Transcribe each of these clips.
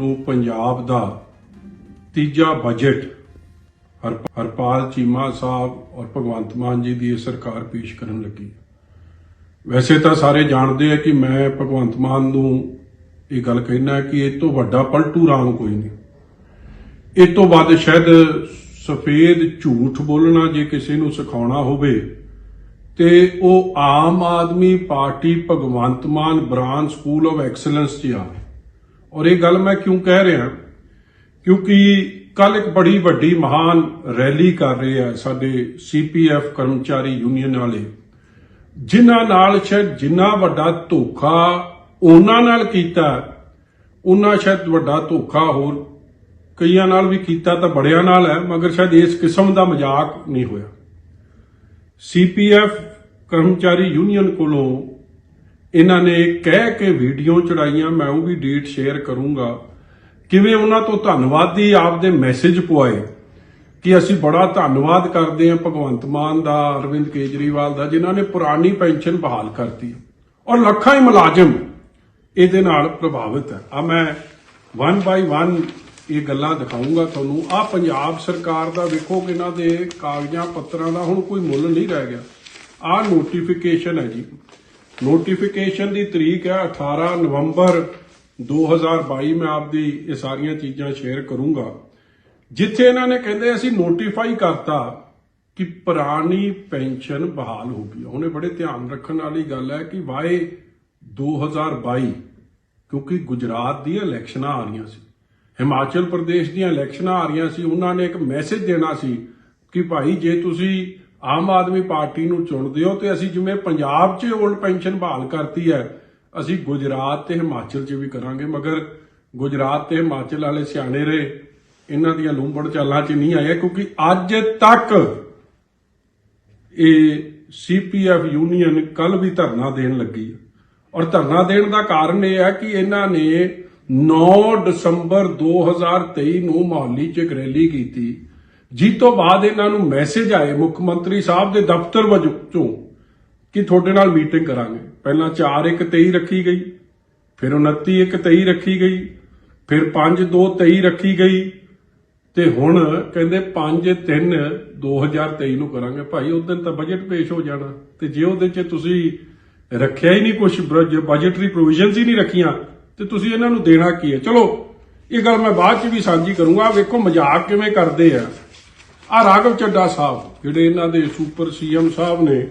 ਨੂੰ ਪੰਜਾਬ ਦਾ ਤੀਜਾ ਬਜਟ ਹਰ ਹਰਪਾਲ ਚੀਮਾ ਸਾਹਿਬ ਔਰ ਭਗਵੰਤ ਮਾਨ ਜੀ ਦੀ ਇਹ ਸਰਕਾਰ ਪੇਸ਼ ਕਰਨ ਲੱਗੀ। ਵੈਸੇ ਤਾਂ ਸਾਰੇ ਜਾਣਦੇ ਆ ਕਿ ਮੈਂ ਭਗਵੰਤ ਮਾਨ ਨੂੰ ਇਹ ਗੱਲ ਕਹਿਣਾ ਕਿ ਇਹ ਤੋਂ ਵੱਡਾ ਪਲਟੂ ਰਾਮ ਕੋਈ ਨਹੀਂ। ਇਹ ਤੋਂ ਵੱਧ ਸ਼ਾਇਦ ਸਫੇਦ ਝੂਠ ਬੋਲਣਾ ਜੇ ਕਿਸੇ ਨੂੰ ਸਿਖਾਉਣਾ ਹੋਵੇ, ਤੇ ਉਹ Aam Aadmi party Bhagwant Mann branch school of excellence 'ਚ ਆ। ਔਰ ਇਹ ਗੱਲ ਮੈਂ ਕਿਉਂ ਕਹਿ ਰਿਹਾ? ਕਿਉਂਕਿ ਕੱਲ ਇੱਕ ਬੜੀ ਵੱਡੀ ਮਹਾਨ ਰੈਲੀ ਕਰ ਰਹੇ ਆ ਸਾਡੇ ਸੀਪੀਐਫ ਕਰਮਚਾਰੀ ਯੂਨੀਅਨ ਵਾਲੇ। ਜਿਨ੍ਹਾਂ ਨਾਲ ਸ਼ਾਇਦ ਜਿੰਨਾ ਵੱਡਾ ਧੋਖਾ ਉਹਨਾਂ ਨਾਲ ਕੀਤਾ, ਉਹਨਾਂ ਸ਼ਾਇਦ ਵੱਡਾ ਧੋਖਾ ਹੋਰ ਕਈਆਂ ਨਾਲ ਵੀ ਕੀਤਾ ਤਾਂ ਬੜਿਆਂ ਨਾਲ ਹੈ, ਮਗਰ ਸ਼ਾਇਦ ਇਸ ਕਿਸਮ ਦਾ ਮਜ਼ਾਕ ਨਹੀਂ ਹੋਇਆ। ਸੀਪੀਐਫ ਕਰਮਚਾਰੀ ਯੂਨੀਅਨ ਕੋਲੋਂ ਇਹਨਾਂ ਨੇ ਕਹਿ ਕੇ ਵੀਡੀਓ ਚੜਾਈਆਂ, ਮੈਂ ਉਹ ਵੀ ਡੇਟ ਸ਼ੇਅਰ ਕਰੂੰਗਾ। ਕਿਵੇਂ ਉਹਨਾਂ ਤੋਂ ਧੰਨਵਾਦੀ ਆਪਦੇ ਮੈਸੇਜ ਪਵਾਏ ਕਿ ਅਸੀਂ ਬੜਾ ਧੰਨਵਾਦ ਕਰਦੇ ਹਾਂ ਭਗਵੰਤ ਮਾਨ ਦਾ, ਅਰਵਿੰਦ ਕੇਜਰੀਵਾਲ ਦਾ, ਜਿਨ੍ਹਾਂ ਨੇ ਪੁਰਾਣੀ ਪੈਨਸ਼ਨ ਬਹਾਲ ਕਰਤੀ ਔਰ ਲੱਖਾਂ ਹੀ ਮੁਲਾਜ਼ਮ ਇਹਦੇ ਨਾਲ ਪ੍ਰਭਾਵਿਤ ਹੈ। ਆ ਮੈਂ ਵਨ ਬਾਈ ਵਨ ਇਹ ਗੱਲਾਂ ਦਿਖਾਉਂਗਾ ਤੁਹਾਨੂੰ। ਆ ਪੰਜਾਬ ਸਰਕਾਰ ਦਾ ਵੇਖੋ ਕਿ ਇਹਨਾਂ ਦੇ ਕਾਗਜ਼ਾਂ, ਪੱਤਰਾਂ ਦਾ ਹੁਣ ਕੋਈ ਮੁੱਲ ਨਹੀਂ ਰਹਿ ਗਿਆ। ਆ ਨੋਟੀਫਿਕੇਸ਼ਨ ਹੈ ਜੀ। ਨੋਟੀਫਿਕੇਸ਼ਨ ਦੀ ਤਰੀਕ ਹੈ 18 ਨਵੰਬਰ 2022 ਮੈਂ ਆਪਦੀ ਇਹ ਸਾਰੀਆਂ ਚੀਜ਼ਾਂ ਸ਼ੇਅਰ ਕਰੂੰਗਾ। ਜਿੱਥੇ ਇਹਨਾਂ ਨੇ ਕਹਿੰਦੇ ਅਸੀਂ ਨੋਟੀਫਾਈ ਕਰਤਾ ਕਿ ਪੁਰਾਣੀ ਪੈਨਸ਼ਨ ਬਹਾਲ ਹੋ ਗਈ ਉਹਨੇ ਬੜੇ ਧਿਆਨ ਰੱਖਣ ਵਾਲੀ ਗੱਲ ਹੈ ਕਿ ਵਾਏ 2022 ਕਿਉਂਕਿ ਗੁਜਰਾਤ ਦੀਆਂ ਇਲੈਕਸ਼ਨਾਂ ਆ ਰਹੀਆਂ ਸੀ। ਹਿਮਾਚਲ ਪ੍ਰਦੇਸ਼ ਦੀਆਂ ਇਲੈਕਸ਼ਨਾਂ ਆ ਰਹੀਆਂ ਸੀ। ਉਹਨਾਂ ਨੇ ਇੱਕ ਮੈਸੇਜ ਦੇਣਾ ਸੀ ਕਿ ਭਾਈ ਜੇ ਤੁਸੀਂ ਆਮ ਆਦਮੀ ਪਾਰਟੀ ਨੂੰ ਚੁਣਦੇ ਹੋ ਤੇ ਅਸੀਂ ਜਿਵੇਂ ਪੰਜਾਬ 'ਚ 올ਡ ਪੈਨਸ਼ਨ ਬਹਾਲ ਕਰਤੀ ਹੈ, ਅਸੀਂ ਗੁਜਰਾਤ ਤੇ ਹਿਮਾਚਲ 'ਚ ਵੀ ਕਰਾਂਗੇ, ਮਗਰ ਗੁਜਰਾਤ ਤੇ ਹਿਮਾਚਲ ਵਾਲੇ ਸਿਆਣੇ ਰਹੇ, ਇਹਨਾਂ ਦੀਆਂ ਲੂੰਬੜ ਚਾਲਾਂ 'ਚ ਨਹੀਂ ਆਏ, ਕਿਉਂਕਿ ਅੱਜ ਤੱਕ ਇਹ ਸੀਪੀਐਫ ਯੂਨੀਅਨ ਕੱਲ ਵੀ ਧਰਨਾ ਦੇਣ ਲੱਗੀ ਔਰ ਧਰਨਾ ਦੇਣ ਦਾ ਕਾਰਨ ਇਹ ਹੈ ਕਿ ਇਹਨਾਂ ਨੇ 9 ਦਸੰਬਰ 2023 ਨੂੰ ਮੋਹਾਲੀ 'ਚ ਇੱਕ ਰੈਲੀ ਕੀਤੀ। ਜਿਸ ਤੋਂ ਬਾਅਦ ਇਹਨਾਂ ਨੂੰ ਮੈਸੇਜ ਆਏ ਮੁੱਖ ਮੰਤਰੀ ਸਾਹਿਬ ਦੇ ਦਫ਼ਤਰ ਵਜੋਂ ਚੋਂ ਕਿ ਤੁਹਾਡੇ ਨਾਲ ਮੀਟਿੰਗ ਕਰਾਂਗੇ। ਪਹਿਲਾਂ 4 1 23 ਰੱਖੀ ਗਈ, ਫਿਰ 29 1 23 ਰੱਖੀ ਗਈ, ਫਿਰ 5 2 23 ਰੱਖੀ ਗਈ ਤੇ ਹੁਣ ਕਹਿੰਦੇ 5 3 2023 ਨੂੰ ਕਰਾਂਗੇ। ਭਾਈ, ਉਸ ਦਿਨ ਤਾਂ ਬਜਟ ਪੇਸ਼ ਹੋ ਜਾਣਾ ਤੇ ਜੇ ਉਹਦੇ 'ਚ ਤੁਸੀਂ ਰੱਖਿਆ ਹੀ ਨਹੀਂ ਕੁਝ ਬਜਟਰੀ ਪ੍ਰੋਵੀਜ਼ਨਸ ਹੀ ਨਹੀਂ ਰੱਖੀਆਂ ਤੇ ਤੁਸੀਂ ਇਹਨਾਂ ਨੂੰ ਦੇਣਾ ਕੀ ਹੈ? ਚਲੋ, ਇਹ ਗੱਲ ਮੈਂ ਬਾਅਦ 'ਚ ਵੀ ਸਾਂਝੀ ਕਰੂੰਗਾ। ਵੇਖੋ ਮਜ਼ਾਕ ਕਿਵੇਂ ਕਰਦੇ ਆ। ਆ ਰਾਘਵ ਚੱਡਾ ਸਾਹਿਬ, ਜਿਹੜੇ ਇਹਨਾਂ ਦੇ ਸੁਪਰ ਸੀਐਮ ਸਾਹਿਬ ਨੇ,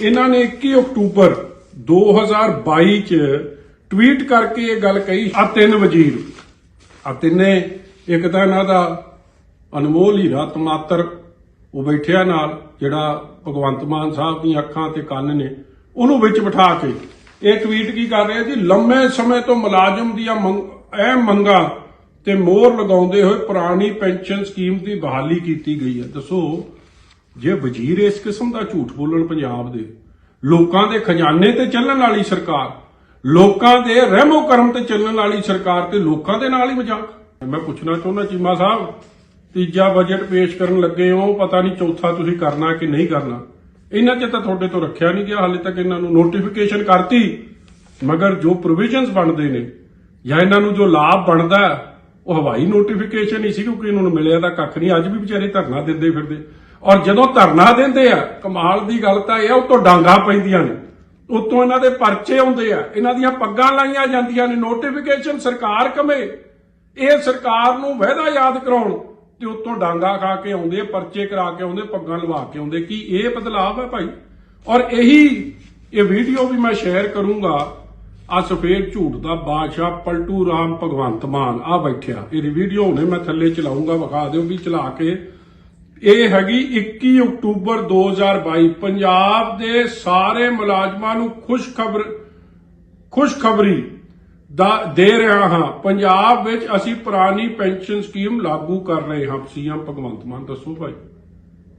ਇਹਨਾਂ ਨੇ 21 ਅਕਤੂਬਰ 2022 ਚ ਟਵੀਟ ਕਰਕੇ ਇਹ ਗੱਲ ਕਹੀ, ਆ ਤਿੰਨ ਵਜ਼ੀਰ। ਆ ਤਿੰਨੇ, ਇੱਕ ਤਾਂ ਇਹਨਾਂ ਦਾ ਅਨਮੋਲ ਹੀਰਾ ਤਮਾਤਰ, ਉਹ ਬੈਠਿਆ ਨਾਲ, ਜਿਹੜਾ ਭਗਵੰਤ ਮਾਨ ਸਾਹਿਬ ਦੀਆਂ ਅੱਖਾਂ ਤੇ ਕੰਨ ਨੇ, ਉਹਨੂੰ ਵਿੱਚ ਬਿਠਾ ਕੇ, ਇਹ ਟਵੀਟ ਕੀ ਕਰ ਰਿਹਾ ਜੀ ਲੰਮੇ ਸਮੇਂ ਤੋਂ ਮੁਲਾਜ਼ਮ ਦੀਆਂ ਮੰਗ- ਅਹਿਮ ਮੰਗਾਂ ਤੇ ਮੋਹਰ ਲਗਾਉਂਦੇ ਹੋਏ ਪੁਰਾਣੀ ਪੈਨਸ਼ਨ ਸਕੀਮ ਦੀ ਬਹਾਲੀ ਕੀਤੀ ਗਈ ਹੈ। ਦੱਸੋ, ਜੇ ਵਜ਼ੀਰ ਇਸ ਕਿਸਮ ਦਾ ਝੂਠ ਬੋਲਣ ਪੰਜਾਬ ਦੇ, ਲੋਕਾਂ ਦੇ ਖਜ਼ਾਨੇ ਤੇ ਚੱਲਣ ਵਾਲੀ ਸਰਕਾਰ, ਲੋਕਾਂ ਦੇ ਰਹਿਮੋ ਕਰਮ ਤੇ ਚੱਲਣ ਵਾਲੀ ਸਰਕਾਰ ਤੇ ਲੋਕਾਂ ਦੇ ਨਾਲ ਹੀ ਮਜ਼ਾਕ? ਮੈਂ ਪੁੱਛਣਾ ਚਾਹੁੰਦਾ ਚੀਮਾ ਸਾਹਿਬ, ਤੀਜਾ ਬਜਟ ਪੇਸ਼ ਕਰਨ ਲੱਗੇ ਹੋ, ਪਤਾ ਨਹੀਂ ਚੌਥਾ ਤੁਸੀਂ ਕਰਨਾ ਕਿ ਨਹੀਂ ਕਰਨਾ। ਇਹਨਾਂ 'ਚ ਤਾਂ ਤੁਹਾਡੇ ਤੋਂ ਰੱਖਿਆ ਨਹੀਂ ਗਿਆ, ਹਾਲੇ ਤੱਕ ਇਹਨਾਂ ਨੂੰ ਨੋਟੀਫਿਕੇਸ਼ਨ ਕਰਤੀ, ਮਗਰ ਜੋ ਪ੍ਰੋਵੀਜ਼ਨਸ ਬਣਦੇ ਨੇ, ਜਾਂ ਇਹਨਾਂ ਨੂੰ ਜੋ ਲਾਭ ਬਣਦਾ ਉਹ ਹਵਾਈ ਨੋਟੀਫਿਕੇਸ਼ਨ ਹੀ ਸੀ ਕਿਉਂਕਿ ਇਹਨਾਂ ਨੂੰ ਮਿਲਿਆ ਤਾਂ ਕੱਖ ਨਹੀਂ, ਅੱਜ ਵੀ ਵਿਚਾਰੇ ਧਰਨਾ ਦਿੰਦੇ ਫਿਰਦੇ। ਔਰ ਜਦੋਂ ਧਰਨਾ ਦਿੰਦੇ ਆ, ਕਮਾਲ ਦੀ ਗੱਲ ਤਾਂ ਇਹ ਆ, ਉਤੋਂ ਡਾਂਗਾ ਪੈਂਦੀਆਂ ਨੇ। ਉਤੋਂ ਇਹਨਾਂ ਦੇ ਪਰਚੇ ਆਉਂਦੇ ਆ, ਇਹਨਾਂ ਦੀਆਂ ਪੱਗਾਂ ਲਾਈਆਂ ਜਾਂਦੀਆਂ ਨੇ ਨੋਟੀਫਿਕੇਸ਼ਨ ਸਰਕਾਰ ਕਮੇ। ਇਹ ਸਰਕਾਰ ਨੂੰ ਵਾਅਦਾ ਯਾਦ ਕਰਾਉਣ, ਤੇ ਉਤੋਂ ਡਾਂਗਾ ਖਾ ਕੇ ਆਉਂਦੇ, ਪਰਚੇ ਕਰਾ ਕੇ ਆਉਂਦੇ, ਪੱਗਾਂ ਲਵਾ ਕੇ ਆਉਂਦੇ। ਕੀ ਇਹ ਬਦਲਾਵ ਹੈ ਭਾਈ? ਔਰ ਇਹੀ ਇਹ ਵੀਡੀਓ ਵੀ ਮੈਂ ਸ਼ੇਅਰ ਕਰੂੰਗਾ ਆ ਸਫੇਦ ਝੂਠ ਦਾ ਬਾਦਸ਼ਾਹ ਪਲਟੂ ਰਾਮ ਭਗਵੰਤ ਮਾਨ, ਆ ਬੈਠਿਆ। ਇਹਦੀ ਵੀਡੀਓ ਹੁਣੇ ਮੈਂ ਥੱਲੇ ਚਲਾਉਂਗਾ, ਵਿਖਾ ਦਿਓ ਵੀ ਚਲਾ ਕੇ। ਇਹ ਹੈਗੀ 21 ਅਕਤੂਬਰ 2022 ਪੰਜਾਬ ਦੇ ਸਾਰੇ ਮੁਲਾਜ਼ਮਾਂ ਨੂੰ ਖੁਸ਼ਖਬਰ, ਖੁਸ਼ਖਬਰੀ ਦਾ ਦੇ ਰਿਹਾ ਹਾਂ। ਪੰਜਾਬ ਵਿੱਚ ਅਸੀਂ ਪੁਰਾਣੀ ਪੈਨਸ਼ਨ ਸਕੀਮ ਲਾਗੂ ਕਰ ਰਹੇ ਹਾਂ। ਸੀਐਮ ਭਗਵੰਤ ਮਾਨ, ਦੱਸੋ ਭਾਈ,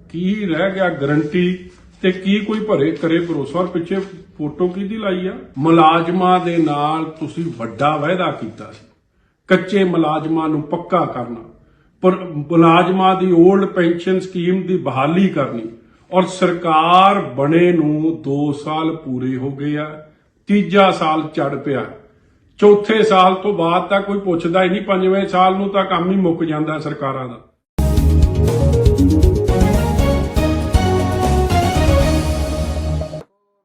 ਕੀ ਰਹਿ ਗਿਆ ਗਰੰਟੀ ਤੇ ਕੀ ਕੋਈ ਭਰੇ ਕਰੇ ਭਰੋਸਾ? ਔਰ ਪਿੱਛੇ ਫੋਟੋ ਕਿਹਦੀ ਲਾਈ ਆ? ਮੁਲਾਜ਼ਮਾਂ ਦੇ ਨਾਲ ਤੁਸੀਂ ਵੱਡਾ ਵਾਅਦਾ ਕੀਤਾ ਸੀ। ਕੱਚੇ ਮੁਲਾਜ਼ਮਾਂ ਨੂੰ ਪੱਕਾ ਕਰਨਾ। ਪਰ ਮੁਲਾਜ਼ਮਾਂ ਦੀ 올ਡ ਪੈਨਸ਼ਨ ਸਕੀਮ ਦੀ ਬਹਾਲੀ ਕਰਨੀ। ਔਰ ਸਰਕਾਰ ਬਣੇ ਨੂੰ 2 ਸਾਲ ਪੂਰੇ ਹੋ ਗਏ ਆ। ਤੀਜਾ ਸਾਲ ਚੜ ਪਿਆ। ਚੌਥੇ ਸਾਲ ਤੋਂ ਬਾਅਦ ਤਾਂ ਕੋਈ ਪੁੱਛਦਾ ਹੀ ਨਹੀਂ। ਪੰਜਵੇਂ ਸਾਲ ਨੂੰ ਤਾਂ ਕੰਮ ਹੀ ਮੁੱਕ ਜਾਂਦਾ ਸਰਕਾਰਾਂ ਦਾ।